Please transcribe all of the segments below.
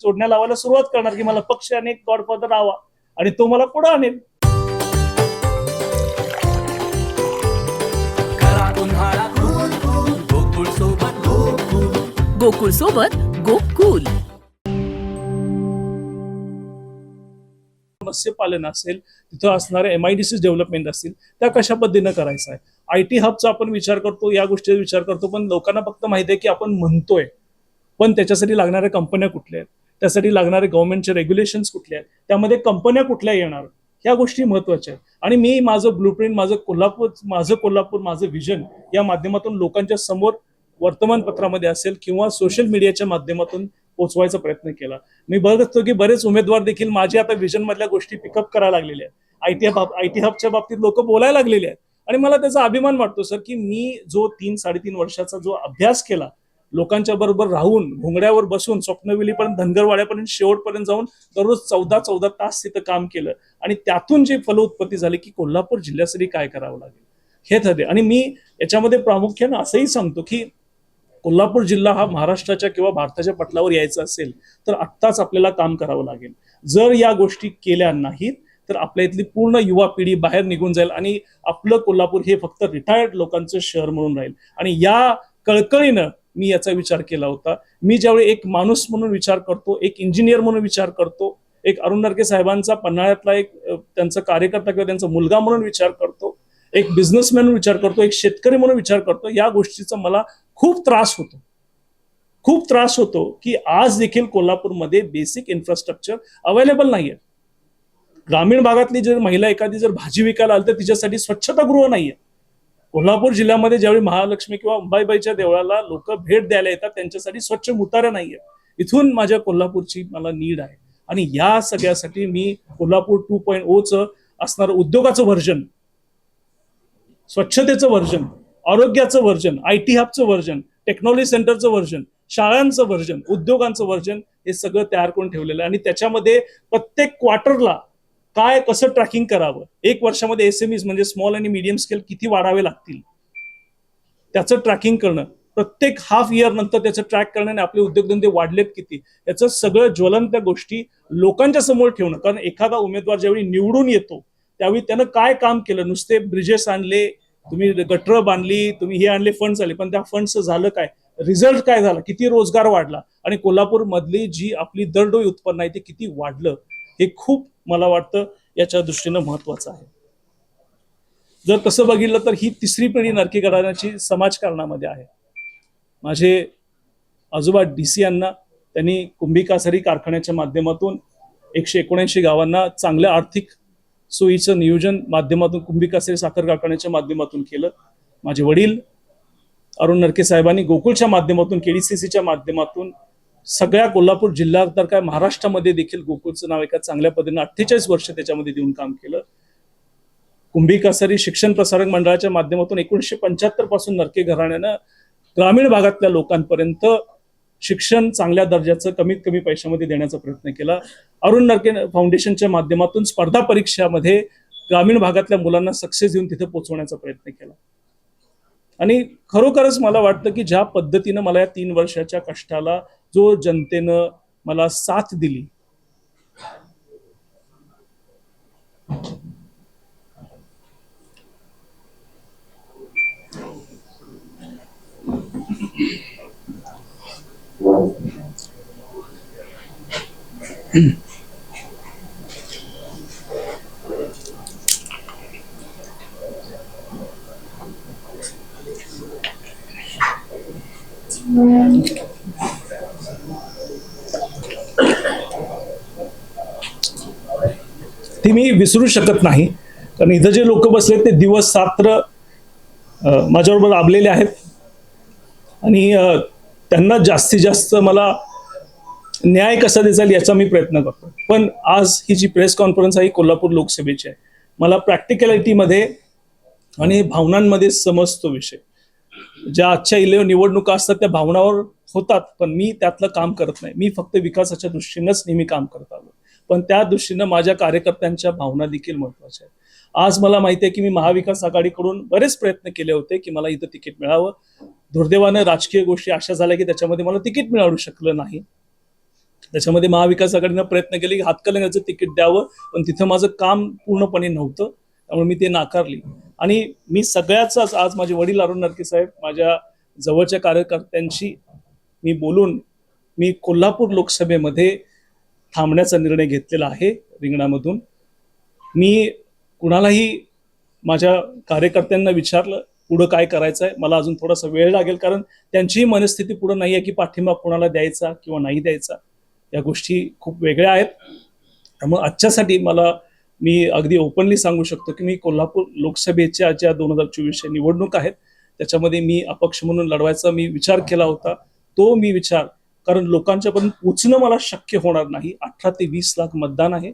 जोडण्या लावायला सुरुवात करणार की मला पक्ष आणि एक गॉडफादर हवा आणि तो मला पुढे आणेल. गोकुळ सोबत मत्स्यपालन असेल तिथं असणारे M I D C development असतील त्या कशा पद्धतीनं करायचं आहे? आय टी हबचा आपण विचार करतो या गोष्टीचा विचार करतो पण लोकांना फक्त माहिती आहे की आपण म्हणतोय पण त्याच्यासाठी लागणाऱ्या कंपन्या कुठल्या आहेत? त्यासाठी लागणारे गव्हर्नमेंटचे रेग्युलेशन्स कुठले आहेत? त्यामध्ये कंपन्या कुठल्या येणार? ह्या गोष्टी महत्त्वाच्या आहेत. आणि मी माझं ब्लूप्रिंट माझं कोल्हापूर माझं कोल्हापूर माझं विजन या माध्यमातून लोकांच्या समोर वर्तमानपत्रामध्ये असेल किंवा सोशल मीडियाच्या माध्यमातून पोचवायचा प्रयत्न केला. मी बघतो की बरेच उमेदवार देखील माझे आता विजन मधल्या गोष्टी पिकअप करायला लागलेल्या आहेत. आयटी हबच्या बाबतीत लोक बोलायला लागलेले आहेत. आणि मला त्याचा अभिमान वाटतो सर की मी जो तीन साडेतीन वर्षाचा जो अभ्यास केला लोकांच्या बरोबर राहून घोंगड्यावर बसून स्वप्नविलीपर्यंत धनगरवाड्यापर्यंत शेवटपर्यंत जाऊन दररोज चौदा चौदा तास तिथं काम केलं. आणि त्यातून जे फलोत्पत्ती झाली की कोल्हापूर जिल्ह्यासाठी काय करावं लागेल? हे ठरले. आणि मी याच्यामध्ये प्रामुख्यानं असंही सांगतो की कोल्हापूर जिल्हा हा महाराष्ट्राच्या किंवा भारताच्या पटलावर यायचा असेल तर आत्ताच आपल्याला काम करावं लागेल. जर या गोष्टी केल्या नाहीत तर आपल्या इथली पूर्ण युवा पिढी बाहेर निघून जाईल आणि आपलं कोल्हापूर हे फक्त रिटायर्ड लोकांचं शहर म्हणून राहील. आणि या कळकळीनं मी याचा विचार केला होता. मी ज्यावेळी एक माणूस म्हणून विचार करतो एक इंजिनियर म्हणून विचार करतो एक अरुण नरके साहेबांचा पन्हाळ्यातला एक त्यांचा कार्यकर्ता किंवा त्यांचा मुलगा म्हणून विचार करतो एक बिझनेसमॅन म्हणून विचार करतो एक शेतकरी म्हणून विचार करतो या गोष्टीचा मला खूप त्रास होतो. खूप त्रास होतो की आज देखील कोल्हापूरमध्ये बेसिक इन्फ्रास्ट्रक्चर अवेलेबल नाहीये. ग्रामीण भागातली जर महिला एखादी जर भाजी विकायला आली तर तिच्यासाठी स्वच्छतागृह नाहीये. कोल्हापूर जिल्ह्यामध्ये ज्यावेळी महालक्ष्मी किंवा अंबाईबाईच्या देवळाला लोक भेट द्यायला येतात त्यांच्यासाठी स्वच्छ मुतारा नाहीये. इथून माझ्या कोल्हापूरची मला नीड आहे. आणि या सगळ्यासाठी मी कोल्हापूर टू पॉईंट ओचं असणारं उद्योगाचं व्हर्जन स्वच्छतेचं व्हर्जन आरोग्याचं व्हर्जन आय टी हबचं व्हर्जन टेक्नॉलॉजी सेंटरचं व्हर्जन शाळांचं व्हर्जन उद्योगांचं व्हर्जन हे सगळं तयार करून ठेवलेलं आहे. आणि त्याच्यामध्ये प्रत्येक क्वार्टरला काय कसं ट्रॅकिंग करावं? एक वर्षामध्ये एसएमईज म्हणजे स्मॉल आणि मीडियम स्केल किती वाढावे लागतील? त्याचं ट्रॅकिंग करणं. प्रत्येक हाफ इयर नंतर त्याचं ट्रॅक करण्याने आपले उद्योगधंदे वाढलेत किती? याचं सगळं ज्वलंत गोष्टी लोकांच्या समोर ठेवणं. कारण एखादा उमेदवार ज्यावेळी निवडून येतो त्यावेळी त्यानं काय काम केलं? नुसते ब्रिजेस आणले तुम्ही गटर बांधली तुम्ही हे आणले फंड्स आले पण त्या फंड्स झालं काय? रिझल्ट काय झाला? किती रोजगार वाढला? आणि कोल्हापूर मधली जी आपली दरडोई उत्पन्न आहे ते किती वाढलं? हे खूप मला वाटतं याच्या दृष्टीनं महत्वाचं आहे. जर तसं बघितलं तर ही तिसरी पिढी नरकी घराण्याची समाजकारणामध्ये आहे. माझे आजोबा डी सी यांना त्यांनी कुंभी कासारी कारखान्याच्या माध्यमातून एकशे एकोणऐंशी गावांना चांगल्या आर्थिक सोयीचं नियोजन माध्यमातून कुंभिकासरी साखर कारखान्याच्या माध्यमातून केलं. माझे वडील अरुण नरके साहेबांनी गोकुळच्या माध्यमातून केडीसीसीच्या माध्यमातून सगळ्या कोल्हापूर जिल्हा तर काय महाराष्ट्रामध्ये देखील गोकुळचं नाव एका चांगल्या पद्धतीने अठ्ठेचाळीस वर्ष त्याच्यामध्ये देऊन काम केलं. कुंभी कासारी शिक्षण प्रसारक मंडळाच्या माध्यमातून एकोणीसशे पंच्याहत्तरपासून नरके घराण्यानं ग्रामीण भागातल्या लोकांपर्यंत शिक्षण चांगल्या दर्जाचं कमीत कमी पैशामध्ये देण्याचा प्रयत्न केला. अरुण नरके फाउंडेशनच्या माध्यमातून स्पर्धा परीक्षामध्ये ग्रामीण भागातल्या मुलांना सक्सेस देऊन तिथे पोहोचवण्याचा प्रयत्न केला. आणि खरोखरच मला वाटतं की ज्या पद्धतीनं मला या तीन वर्षाच्या कष्टाला जो जनतेनं मला साथ दिली ती मी विसरू शकत नाही. कारण इथं जे लोक बसले ते दिवस रात्र माझ्याबरोबर लाभलेले आहेत. आणि त्यांना जास्तीत जास्त मला न्याय कसा द्यायचा येईल याचा मी प्रयत्न करतो. पण आज ही जी प्रेस कॉन्फरन्स आहे ही कोल्हापूर लोकसभेची आहे. मला प्रॅक्टिकॅलिटीमध्ये आणि भावनांमध्ये समजतो विषय. ज्या आजच्या इलेव निवडणुका असतात त्या भावनावर होतात पण मी त्यातलं काम करत नाही. मी फक्त विकासाच्या दृष्टीनंच नेहमी काम करत आलो. पण त्या दृष्टीनं माझ्या कार्यकर्त्यांच्या भावना देखील महत्त्वाच्या आहेत. आज मला माहिती आहे की मी महाविकास आघाडीकडून बरेच प्रयत्न केले होते की मला इथं तिकीट मिळावं. दुर्दैवानं राजकीय गोष्टी अशा झाल्या की त्याच्यामध्ये मला तिकीट मिळवू शकलं नाही. त्याच्यामध्ये महाविकास आघाडीनं प्रयत्न केले की हातकलंगाचं तिकीट द्यावं पण तिथं माझं काम पूर्णपणे नव्हतं त्यामुळे मी ते नाकारली. आणि मी सगळ्याचाच आज माझे वडील अरुण नरके साहेब माझ्या जवळच्या कार्यकर्त्यांशी मी बोलून मी कोल्हापूर लोकसभेमध्ये थांबण्याचा निर्णय घेतलेला आहे रिंगणामधून. मी कुणालाही माझ्या कार्यकर्त्यांना विचारलं पुढं काय करायचं आहे मला अजून थोडासा वेळ लागेल कारण त्यांचीही मनस्थिती पुढं नाही आहे की पाठिंबा कोणाला द्यायचा किंवा नाही द्यायचा. या गोष्टी खूप वेगळ्या आहेत. त्यामुळे आजच्यासाठी मला मी अगदी ओपनली सांगू शकतो की मी कोल्हापूर लोकसभेच्या ज्या दोन हजार चोवीसच्या निवडणूक आहेत त्याच्यामध्ये मी अपक्ष म्हणून लढवायचा मी विचार केला होता. तो मी विचार कारण लोकांच्यापर्यंत पोचणं मला शक्य होणार नाही. अठरा ते वीस लाख मतदान आहे.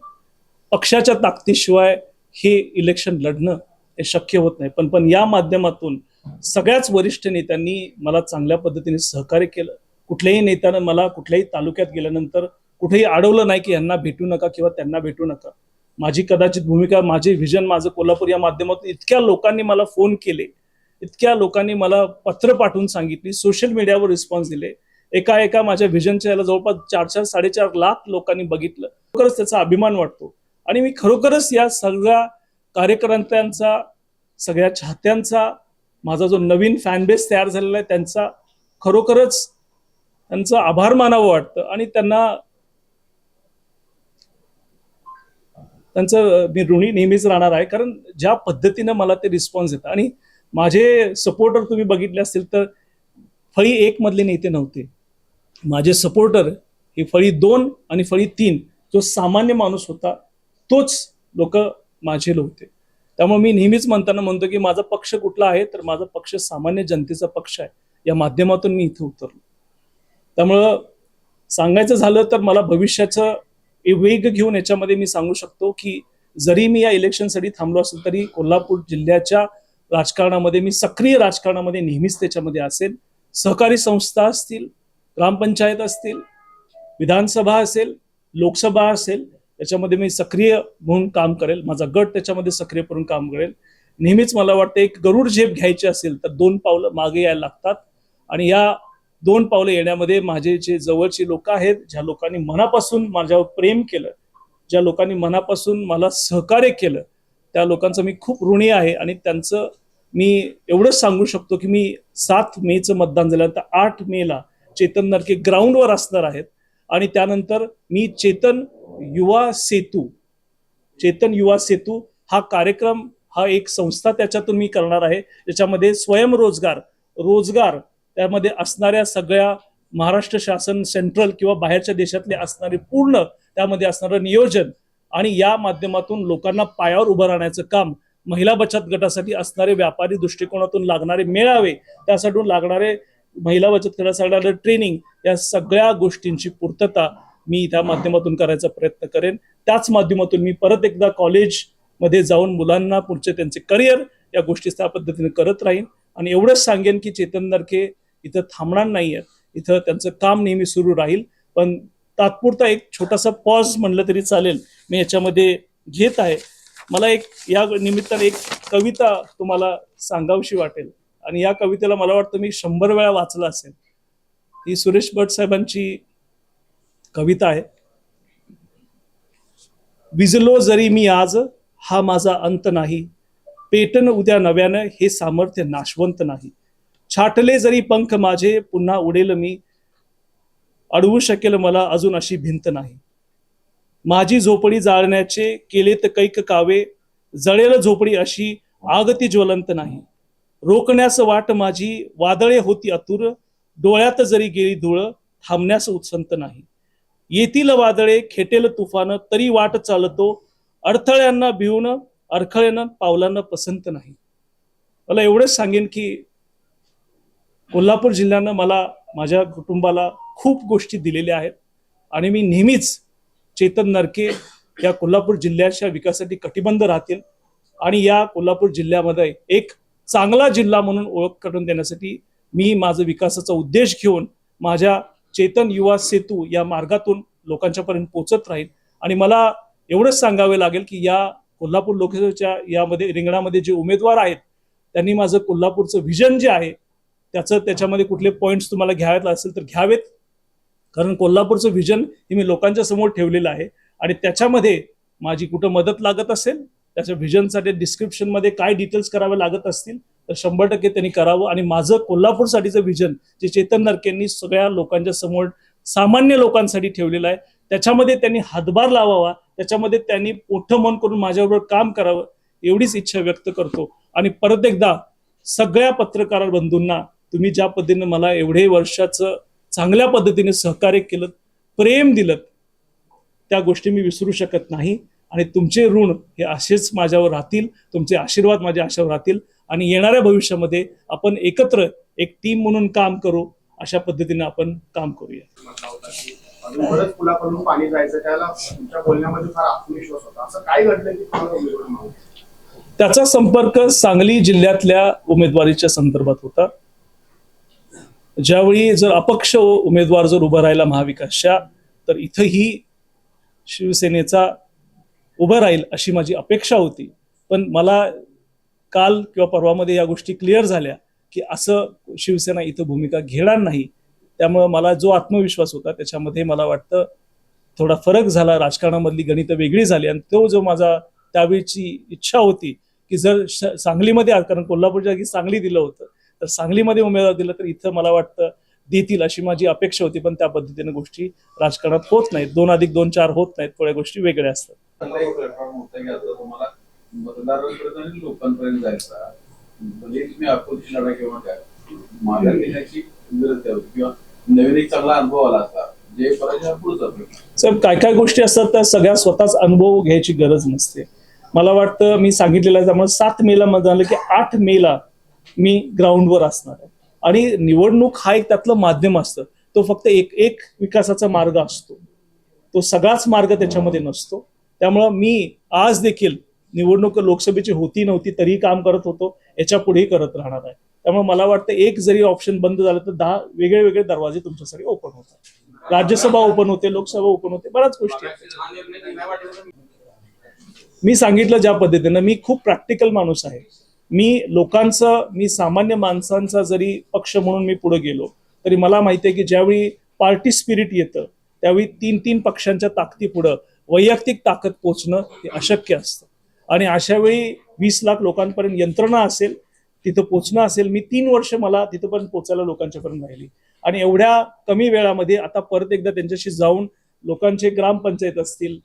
पक्षाच्या ताकदीशिवाय हे इलेक्शन लढणं हे शक्य होत नाही. पण पण या माध्यमातून सगळ्याच वरिष्ठ नेत्यांनी मला चांगल्या पद्धतीने सहकार्य केलं. कुठल्याही नेत्यानं मला कुठल्याही तालुक्यात गेल्यानंतर कुठेही अडवलं नाही की यांना भेटू नका किंवा त्यांना भेटू नका. माझी कदाचित भूमिका माझे व्हिजन माझं कोल्हापूर या माध्यमातून इतक्या लोकांनी मला फोन केले इतक्या लोकांनी मला पत्र पाठवून सांगितली सोशल मीडियावर रिस्पॉन्स दिले. एका एका माझ्या व्हिजनच्या याला जवळपास चार चार साडेचार लाख लोकांनी बघितलं. खरोखरच त्याचा अभिमान वाटतो. आणि मी खरोखरच या सगळ्या कार्यकर्त्यांचा सगळ्या चाहत्यांचा माझा जो नवीन फॅनबेस तयार झालेला आहे त्यांचा खरोखरच त्यांचं आभार मानावं वाटतं. आणि त्यांना त्यांचं मी ऋणी नेहमीच राहणार आहे कारण ज्या पद्धतीनं मला ते रिस्पॉन्स येतात आणि माझे सपोर्टर तुम्ही बघितले असतील तर फळी एक मधले नेते नव्हते. माझे सपोर्टर हे फळी दोन आणि फळी तीन जो सामान्य माणूस होता तोच लोक माझे होते. त्यामुळे मी नेहमीच म्हणताना म्हणतो की माझा पक्ष कुठला आहे तर माझा पक्ष सामान्य जनतेचा पक्ष आहे. या माध्यमातून मी इथं उतरलो. त्यामुळं सांगायचं झालं तर मला भविष्याचं वेग घेऊन याच्यामध्ये मी सांगू शकतो की जरी मी या इलेक्शनसाठी थांबलो असेल तरी कोल्हापूर जिल्ह्याच्या राजकारणामध्ये मी सक्रिय राजकारणामध्ये नेहमीच त्याच्यामध्ये असेल. सहकारी संस्था असतील ग्रामपंचायत असतील विधानसभा असेल लोकसभा असेल त्याच्यामध्ये मी सक्रिय म्हणून काम करेल. माझा गट त्याच्यामध्ये सक्रिय करून काम करेल. नेहमीच मला वाटतं एक गरुड झेप घ्यायची असेल तर दोन पावलं मागे यायला लागतात. आणि या दोन पावलं येण्यामध्ये माझे जे जवळचे लोक आहेत ज्या लोकांनी मनापासून माझ्यावर प्रेम केलं ज्या लोकांनी मनापासून मला सहकार्य केलं त्या लोकांचं मी खूप ऋणी आहे आणि त्यांचं मी एवढंच सांगू शकतो की मी सात मेचं मतदान झाल्यानंतर आठ मेला चेतन नरके ग्राउंडवर असणार आहेत. आणि त्यानंतर मी चेतन युवा सेतू चेतन युवा सेतू हा कार्यक्रम हा एक संस्था त्याच्यातून मी करणार आहे ज्याच्यामध्ये स्वयंरोजगार रोजगार त्यामध्ये असणाऱ्या सगळ्या महाराष्ट्र शासन सेंट्रल किंवा बाहेरच्या देशातले असणारे पूर्ण त्यामध्ये असणारं नियोजन आणि या माध्यमातून लोकांना पायावर उभं राहण्याचं काम महिला बचत गटासाठी असणारे व्यापारी दृष्टिकोनातून लागणारे मेळावे त्यासाठी लागणारे महिला बचत गटासाठी ट्रेनिंग या सगळ्या गोष्टींची पूर्तता मी त्या माध्यमातून करायचा प्रयत्न करेन. त्याच माध्यमातून मी परत एकदा कॉलेजमध्ये जाऊन मुलांना पुढचे त्यांचे करिअर या गोष्टी त्या पद्धतीने करत राहीन. आणि एवढंच सांगेन की चेतन नरके इथं थांबणार नाहीये. इथं त्यांचं काम नेहमी सुरू राहील. पण तात्पुरता एक छोटासा पॉज म्हणलं तरी चालेल. मी याच्यामध्ये घेत आहे. मला एक या निमित्ताने एक कविता तुम्हाला सांगावशी वाटेल. आणि या कवितेला मला वाटतं मी शंभर वेळा वाचलं असेल. ही सुरेश भट साहेबांची कविता आहे. विजलो जरी मी आज हा माझा अंत नाही. पेटन उद्या नव्यानं हे सामर्थ्य नाशवंत नाही. छाटले जरी पंख माझे पुन्हा उडेल मी. अडवू शकेल मला अजून अशी भिंत नाही. माझी झोपडी जाळण्याचे केलेत कैक कावे जळेल झोपडी अशी आग ती ज्वलंत नाही. रोखण्यास वाट माझी वादळे होती अतुर डोळ्यात जरी गेली धुळ थांबण्यास उत्संत नाही. येतील वादळे खेटेल तुफान तरी वाट चालतो अडथळ्यांना भिवून अडखळ्यानं पावलांना पसंत नाही. मला एवढंच सांगेन की कोल्हापूर जिल्ह्यानं मला माझ्या कुटुंबाला खूप गोष्टी दिलेल्या आहेत. आणि मी नेहमीच चेतन नरके या कोल्हापूर जिल्ह्याच्या विकासासाठी कटिबंध राहतील आणि या कोल्हापूर जिल्ह्यामध्ये एक चांगला जिल्हा म्हणून ओळख करून देण्यासाठी मी माझं विकासाचा उद्देश घेऊन माझ्या चेतन युवा सेतू या मार्गातून लोकांच्यापर्यंत पोचत राहील. आणि मला एवढंच सांगावे लागेल की या कोल्हापूर लोकसभेच्या यामध्ये रिंगणामध्ये जे उमेदवार आहेत त्यांनी माझं कोल्हापूरचं व्हिजन जे आहे त्याचं त्याच्यामध्ये कुठले पॉईंट्स तुम्हाला घ्यावेत असेल तर घ्यावेत. कारण कोल्हापूरचं व्हिजन हे मी लोकांच्या समोर ठेवलेलं आहे. आणि त्याच्यामध्ये माझी कुठं मदत लागत असेल त्याच्या व्हिजनसाठी डिस्क्रिप्शनमध्ये काय डिटेल्स करावे लागत असतील तर शंभर टक्के त्यांनी करावं. आणि माझं कोल्हापूरसाठीचं व्हिजन जे चेतन नरकेंनी सगळ्या लोकांच्या समोर सामान्य लोकांसाठी ठेवलेलं आहे त्याच्यामध्ये त्यांनी हातभार लावावा. त्याच्यामध्ये त्यांनी मोठं मन करून माझ्याबरोबर काम करावं एवढीच इच्छा व्यक्त करतो. आणि परत एकदा सगळ्या पत्रकार बंधूंना तुम्ही ज्या पद्धतीने मला एवढे वर्षाचं चांगल्या पद्धतीने सहकार्य केलं प्रेम दिलं त्या गोष्टी मी विसरू शकत नाही. आणि तुमचे ऋण हे असेच माझ्यावर राहतील तुमचे आशीर्वाद माझ्या आशावर राहतील. आणि येणाऱ्या भविष्यामध्ये आपण एकत्र एक टीम म्हणून काम करू अशा पद्धतीने आपण काम करूया. पाणी जायचं त्याला तुमच्या बोलण्यामध्ये फार आत्मविश्वास होता. असं काय घडलं की तुम्हाला उमेदवार मिळाला? त्याचा संपर्क सांगली जिल्ह्यातल्या उमेदवारीच्या संदर्भात होता. ज्यावेळी जर अपक्ष उमेदवार जर उभा राहिला महाविकासच्या तर इथंही शिवसेनेचा उभं राहील अशी माझी अपेक्षा होती. पण मला काल किंवा परवामध्ये या गोष्टी क्लिअर झाल्या की असं शिवसेना इथं भूमिका घेणार नाही. त्यामुळं मला जो आत्मविश्वास होता त्याच्यामध्ये मला वाटतं थोडा फरक झाला. राजकारणामधली गणितं वेगळी झाली आणि तो जो माझा त्यावेळीची इच्छा होती की जर श- सांगलीमध्ये कारण कोल्हापूरच्या जागी सांगली दिलं होतं तर सांगलीमध्ये उमेदवार दिलं तर इथं मला वाटतं देतील अशी माझी अपेक्षा होती पण त्या पद्धतीने गोष्टी राजकारणात होत नाहीत. दोन अधिक दोन चार होत नाहीत. थोड्या गोष्टी वेगळ्या असतात. नवीन एक चांगला अनुभव आला असता काय काय गोष्टी असतात त्या सगळ्या स्वतःच अनुभव घ्यायची गरज नसते. मला वाटतं मी सांगितलेलं आहे त्यामुळे सात मेला मध्ये झालं की आठ मेला मी ग्राउंडवर असणार आहे. आणि निवडणूक हा एक त्यातलं माध्यम असतं. तो फक्त एक एक विकासाचा मार्ग असतो. तो सगळाच मार्ग त्याच्यामध्ये नसतो. त्यामुळं मी आज देखील निवडणूक लोकसभेची होती नव्हती तरीही काम करत होतो. याच्या पुढेही करत राहणार आहे. त्यामुळे मला वाटतं एक जरी ऑप्शन बंद झालं तर दहा वेगळे वेगळे दरवाजे तुमच्यासाठी ओपन होतात. राज्यसभा ओपन होते लोकसभा ओपन होते बऱ्याच गोष्टी. मी सांगितलं ज्या पद्धतीनं मी खूप प्रॅक्टिकल माणूस आहे. मी लोकांचं मी सामान्य माणसांचा जरी पक्ष म्हणून मी पुढे गेलो तरी मला माहिती आहे की ज्यावेळी पार्टी स्पिरिट येतं त्यावेळी तीन तीन पक्षांच्या ताकदी पुढं वैयक्तिक ताकद पोचणं हे अशक्य असतं. आणि अशा वेळी वीस लाख लोकांपर्यंत यंत्रणा असेल तिथं पोचणं असेल मी तीन वर्ष मला तिथंपर्यंत पोचायला लोकांच्यापर्यंत राहिली. आणि एवढ्या कमी वेळामध्ये आता परत एकदा त्यांच्याशी जाऊन लोकांचे ग्रामपंचायत असतील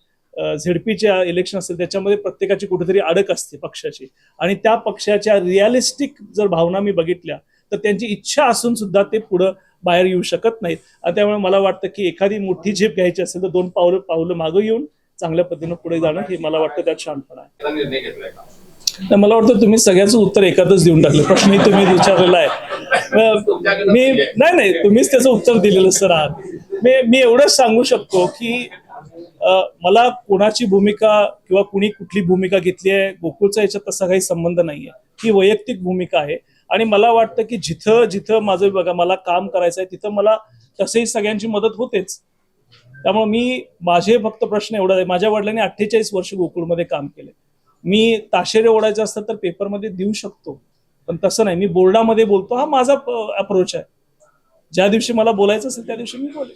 झेडपीचे इलेक्शन असेल त्याच्यामध्ये प्रत्येकाची कुठेतरी अडक असते पक्षाची. आणि त्या पक्षाच्या रिअलिस्टिक जर भावना मी बघितल्या तर त्यांची इच्छा असून सुद्धा ते पुढं बाहेर येऊ शकत नाहीत. त्यामुळे मला वाटतं की एखादी मोठी झेप घ्यायची असेल तर दोन पावलं पावलं मागं येऊन चांगल्या पद्धतीनं पुढे जाणं हे मला वाटतं त्यात शांतपणा आहे. मला वाटतं तुम्ही सगळ्याचं उत्तर एखादंच देऊन टाकलं. प्रश्नही तुम्ही विचारलेला आहे. मी नाही नाही तुम्हीच त्याचं उत्तर दिलेलं सर आहात. मी मी एवढंच सांगू शकतो की मला कोणाची भूमिका किंवा कुणी कुठली भूमिका घेतली आहे गोकुळचा याच्यात तसा काही संबंध नाही आहे ही वैयक्तिक भूमिका आहे. आणि मला वाटतं की जिथं जिथं माझं बघा मला काम करायचं आहे तिथं मला तसेही सगळ्यांची मदत होतेच. त्यामुळे मी माझे फक्त प्रश्न एवढा आहे. माझ्या वडिलांनी अठ्ठेचाळीस वर्ष गोकुळमध्ये काम केले मी ताशेरे ओढायचे असतात तर पेपरमध्ये देऊ शकतो. पण तसं नाही. मी बोर्डामध्ये बोलतो. हा माझा अप्रोच आहे. ज्या दिवशी मला बोलायचं असेल त्या दिवशी मी बोलेन.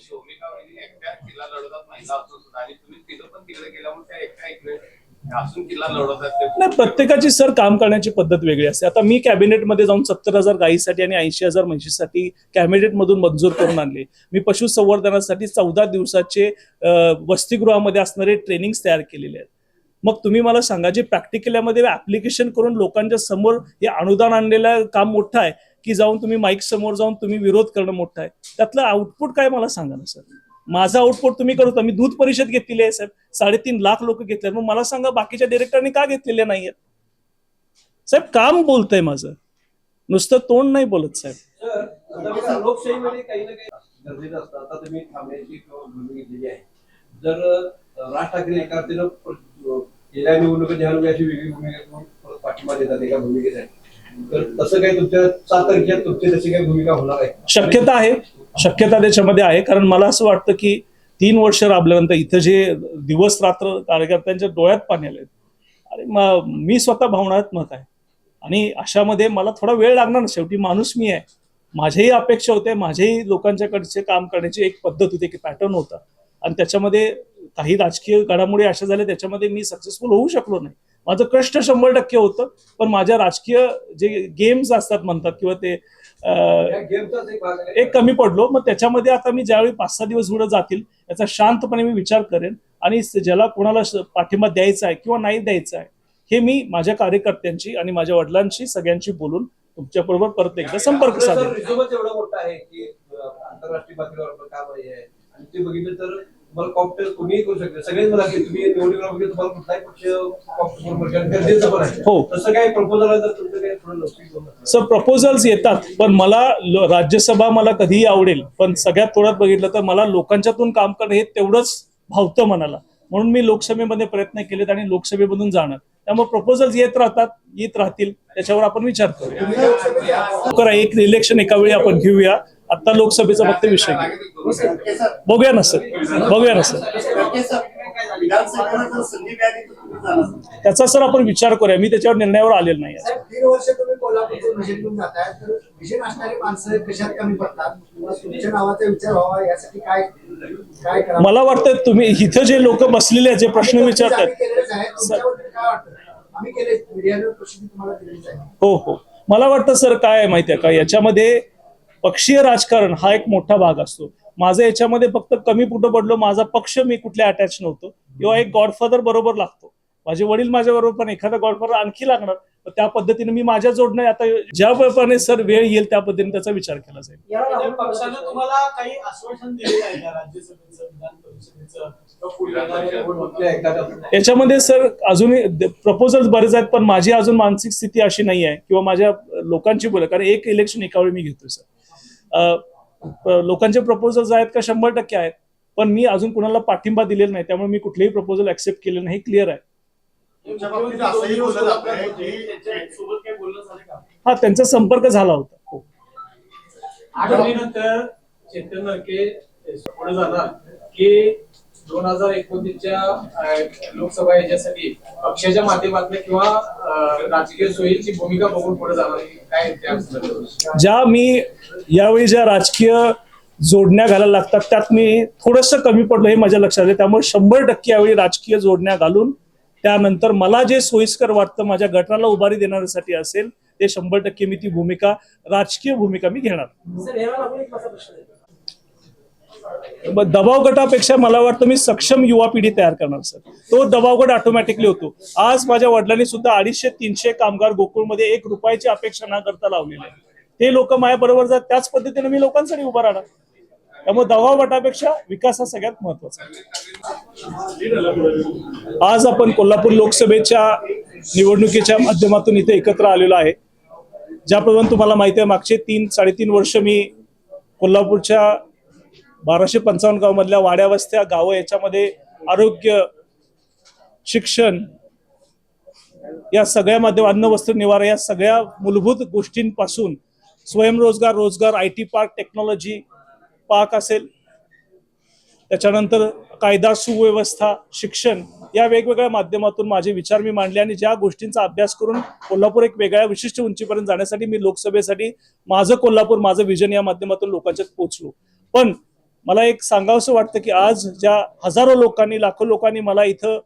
नाही प्रत्येकाची सर काम करण्याची पद्धत वेगळी असते. आता मी कॅबिनेटमध्ये जाऊन सत्तर हजार गायीसाठी आणि ऐंशी हजार म्हशीसाठी कॅबिनेटमधून मंजूर करून आणले. मी पशुसंवर्धनासाठी चौदा दिवसाचे वसतिगृहामध्ये असणारे ट्रेनिंग्स तयार केलेले आहेत. मग तुम्ही मला सांगा जे प्रॅक्टिकलमध्ये ऍप्लिकेशन करून लोकांच्या समोर हे अनुदान आणलेलं काम मोठं आहे की जाऊन तुम्ही माईक समोर जाऊन तुम्ही विरोध करणं मोठं आहे त्यातलं आउटपुट काय मला सांगा ना सर? माझा आउटपुट तुम्ही करतो मी दूध परिषद घेतलेली आहे साहेब. साडेतीन लाख लोक घेतले मग मला सांगा बाकीच्या डिरेक्टरनी का घेतलेले नाहीयेत साहेब काम बोलतंय माझं. नुसतं तोंड नाही बोलत साहेब. लोकशाहीमध्ये काही ना काही गरजेचं असतं. आता तुम्ही थांबण्याची भूमिका घेतलेली आहे. जर राज ठाकरे एका अर्थीनं प्र- गेल्या अशी वेगळी भूमिका पाठिंबा देतात एका भूमिकेसाठी. तर तसं काही तुमच्या सात तुमची तशी काही भूमिका होणार आहे शक्यता आहे. शक्यता त्याच्यामध्ये आहे. कारण मला असं वाटतं की तीन वर्ष राबल्यानंतर इथं जे दिवस रात्र कार्यकर्त्यांच्या डोळ्यात पाणी आले आणि मी स्वतः भावनात्मक आहे. आणि अशामध्ये मला थोडा वेळ लागणार ना शेवटी माणूस मी आहे. माझ्याही अपेक्षा होत्या. माझ्याही लोकांच्याकडचे काम करण्याची एक पद्धत होती की पॅटर्न होता. आणि त्याच्यामध्ये काही राजकीय घडामोडी अशा झाल्या त्याच्यामध्ये मी सक्सेसफुल होऊ शकलो नाही. माझं कष्ट शंभर टक्के होतं. पण माझ्या राजकीय जे गेम्स असतात म्हणतात किंवा ते एक कमी पडलो. मग त्याच्यामध्ये आता मी ज्यावेळी पाच सहा दिवस पुढे जातील याचा शांतपणे मी विचार करेन आणि ज्याला कोणाला पाठिंबा द्यायचा आहे किंवा नाही द्यायचा आहे हे मी माझ्या कार्यकर्त्यांची आणि माझ्या वडिलांशी सगळ्यांशी बोलून तुमच्या बरोबर परत एकदा संपर्क साधेन. तुम्हाला कॉप्टर कोणीही करू शकते. सगळेच मला की तुम्ही निवडणुकीला तुम्हाला कुठलाही पक्ष कॉप्टर करू शकतो गरजेचं पण आहे. हो. तसं काही प्रपोजल आहे तर तुमचं काही थोडं लवचिक होऊन जातं. सर प्रपोजल्स येतात पण मला लो- राज्यसभा मला कधीही आवडेल. पण सगळ्यात थोड्यात बघितलं तर मला लोकांच्यातून काम करणं हे तेवढंच भावतं मनाला. म्हणून मी लोकसभेमध्ये प्रयत्न केलेत आणि लोकसभेमधून जाणार. त्यामुळे प्रपोजल्स येत राहतात येत राहतील. त्याच्यावर आपण विचार करूया. करा एक इलेक्शन एका वेळी आपण घेऊया. आता लोकसभेचा फक्त विषय. बघूया ना सर. बघूया ना सर. त्याचा सर आपण विचार करूया. मी त्याच्यावर निर्णयावर आलेलो नाही आहे. मला वाटतं तुम्ही इथं जे लोक बसलेले आहेत जे प्रश्न विचारतात आहे. हो हो. मला वाटतं सर काय आहे माहितीये का? याच्यामध्ये पक्षीय राजकारण हा एक मोठा भाग असतो. माझं याच्यामध्ये फक्त कमी कुठं पडलो माझा पक्ष मी कुठल्या अटॅच नव्हतो. किंवा एक गॉडफादर बरोबर लागतो. माझे वडील माझ्या बरोबर पण एखादा गॉडफादर आणखी लागणार तर त्या पद्धतीने मी माझ्या जोडणं आता ज्या प्रकारे सर वेळ येईल त्या पद्धतीने त्याचा विचार केला जाईल. पक्षानं तुम्हाला काही आश्वासन पुढे एखाद्या याच्यामध्ये सर अजूनही प्रपोजल्स बरेच आहेत पण माझी अजून मानसिक स्थिती अशी नाही आहे किंवा माझ्या लोकांची बोल कारण एक इलेक्शन एका वेळी मी घेतोय सर. लोकांचे प्रपोजल्स आहेत का? शंभर टक्के आहेत. पण मी अजून कुणाला पाठिंबा दिलेला नाही. त्यामुळे मी कुठलेही प्रपोजल ऍक्सेप्ट केले नाही. क्लिअर आहे. तुमच्या बाबतीत असंही बोललं जातंय की त्यांच्यासोबत काही बोलणं झालं का? हा त्यांचा संपर्क झाला होता. हो. आठवणीनंतर चेतन नरके पुढे जाणार की दोन हजार एकोणतीसच्या लोकसभा याच्यासाठी पक्षाच्या माध्यमातून किंवा राजकीय सोयीची भूमिका बघून पुढे जाणार काय? ज्या मी यावेळी ज्या राजकीय जोडण्या घालायला लागतात त्यात मी थोडंसं कमी पडलो हे माझ्या लक्षात आहे. त्यामुळे शंभर टक्के यावेळी राजकीय जोडण्या घालून त्यानंतर मला जे सोयीस्कर वाटतं माझ्या गटाला उभारी देण्यासाठी असेल ते शंभर टक्के मी ती भूमिका राजकीय भूमिका मी घेणार सर याला लागून एक माझा प्रश्न आहे ब- दबाव गटापेक्षा मला वाटतं मी सक्षम युवा पिढी तयार करणार सर. तो दबाव गट ऑटोमॅटिकली होतो. आज माझ्या वडिलांनी सुद्धा अडीचशे तीनशे कामगार गोकुळमध्ये एक रुपयाची अपेक्षा न करता लावलेले आहे. ते लोक माझ्या बरोबर जात त्याच पद्धतीने मी लोकांसाठी उभा राहणार. त्यामुळे दबाव गटापेक्षा विकास हा सगळ्यात महत्त्वाचा आहे. आज आपण कोल्हापूर लोकसभेच्या निवडणुकीच्या माध्यमातून इथे एकत्र आलेलो आहे. ज्याप्रमाणे तुम्हाला माहिती आहे मागचे तीन साडेतीन वर्ष मी कोल्हापूरच्या बाराशे पंचावन्न गावामधल्या वाड्यावस्त्या गावं याच्यामध्ये आरोग्य शिक्षण या सगळ्या माध्यम अन्न वस्त्र निवारा या सगळ्या मूलभूत गोष्टींपासून स्वयंरोजगार रोजगार I T park technology park असेल. त्याच्यानंतर कायदा सुव्यवस्था शिक्षण या वेगवेगळ्या माध्यमातून माझे विचार मी मांडले आणि ज्या गोष्टींचा अभ्यास करून कोल्हापूर एक वेगळ्या विशिष्ट उंचीपर्यंत जाण्यासाठी मी लोकसभेसाठी माझं कोल्हापूर माझं विजन या माध्यमातून लोकांच्यात पोहोचलो. पण मला एक सांगावंसं वाटतं की आज ज्या हजारो लोकांनी लाखो लोकांनी मला इथं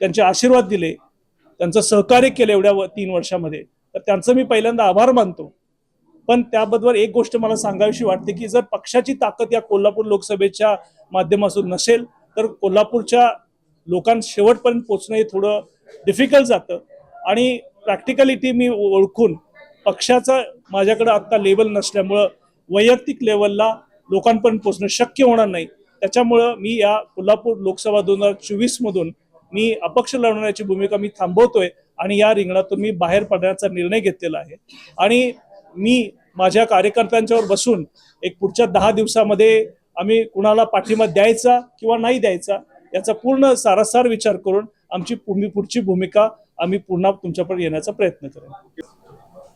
त्यांचे आशीर्वाद दिले त्यांचं सहकार्य केलं एवढ्या व- तीन वर्षामध्ये तर त्यांचं मी पहिल्यांदा आभार मानतो. पण त्याबद्दल एक गोष्ट मला सांगावीशी वाटते की जर पक्षाची ताकद या कोल्हापूर लोकसभेच्या माध्यमातून नसेल तर कोल्हापूरच्या लोकां शेवटपर्यंत पोचणं हे थोडं डिफिकल्ट जातं. आणि प्रॅक्टिकलिटी मी ओळखून पक्षाचा माझ्याकडं आत्ता लेवल नसल्यामुळं वैयक्तिक लेवलला लोकांपर्यंत पोहोचणं शक्य होणार नाही. त्याच्यामुळं मी या कोल्हापूर लोकसभा दोन हजार चोवीस मधून मी अपक्ष लढवण्याची भूमिका मी थांबवतोय आणि या रिंगणातून मी बाहेर पडण्याचा निर्णय घेतलेला आहे. आणि मी माझ्या कार्यकर्त्यांच्यावर बसून एक पुढच्या दहा दिवसामध्ये आम्ही कुणाला पाठिंबा द्यायचा किंवा नाही द्यायचा याचा पूर्ण सारासार विचार करून आमची पुढची भूमिका आम्ही पुन्हा तुमच्यापर्यंत येण्याचा प्रयत्न करेन.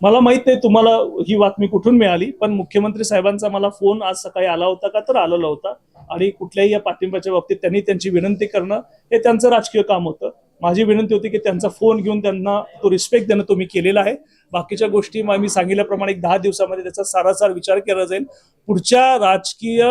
मला माहीत नाही तुम्हाला ही बातमी कुठून मिळाली पण मुख्यमंत्री साहेबांचा मला फोन आज सकाळी आला होता का तर आलेला होता. आणि कुठल्याही या पाठिंब्याच्या बाबतीत त्यांनी त्यांची विनंती करणं हे त्यांचं राजकीय काम होतं. माझी विनंती होती की त्यांचा फोन घेऊन त्यांना तो रिस्पेक्ट देणं तुम्ही केलेला आहे. बाकीच्या गोष्टी मग मी सांगितल्याप्रमाणे एक दहा दिवसामध्ये त्याचा सारासार विचार केला जाईल. पुढच्या राजकीय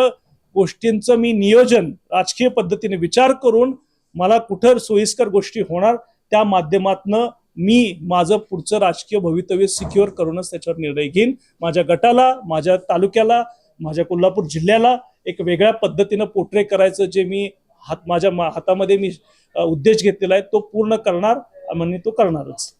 गोष्टींचं मी नियोजन राजकीय पद्धतीने विचार करून मला कुठं सोयीस्कर गोष्टी होणार त्या माध्यमातनं मी माझं पुढचं राजकीय भवितव्य सिक्युअर करूनच त्याच्यावर निर्णय घेईन. माझ्या गटाला माझ्या तालुक्याला माझ्या कोल्हापूर जिल्ह्याला एक वेगळ्या पद्धतीनं पोट्रे करायचं जे मी हात माझ्या हातामध्ये मी उद्देश घेतलेला आहे तो पूर्ण करणार आणि तो करणारच.